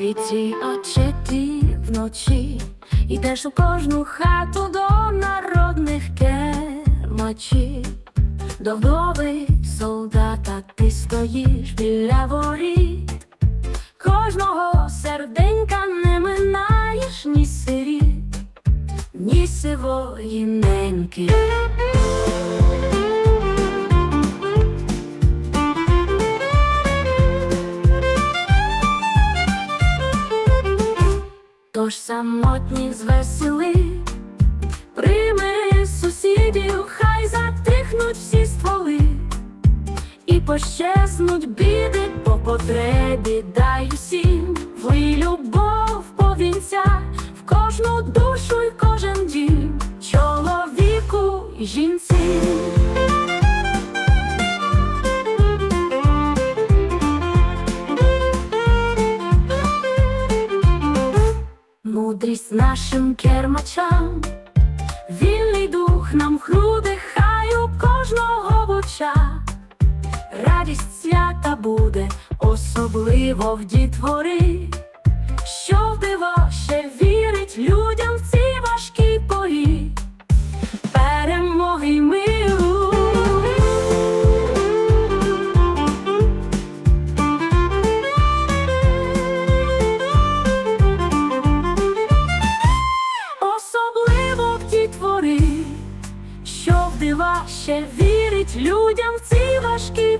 світі очеті вночі, Ідеш у кожну хату до народних кермачів, до вдови солдата ти стоїш біля воріт, кожного серденька не минаєш ні сиріт, ні сивої Тож самотніх звесели, прийми сусідів, хай затихнуть всі стволи, і пощезнуть біди по потребі, дай усім. Влий любов повінця в кожну душу й кожен дім, чоловіку жінці. Мудрість нашим кермачам, вільний дух нам в груди, хай у кожного в очах. Радість свята буде, особливо в дітвори, що в диво ще вірить людям дива ще вірить людям в ці важкі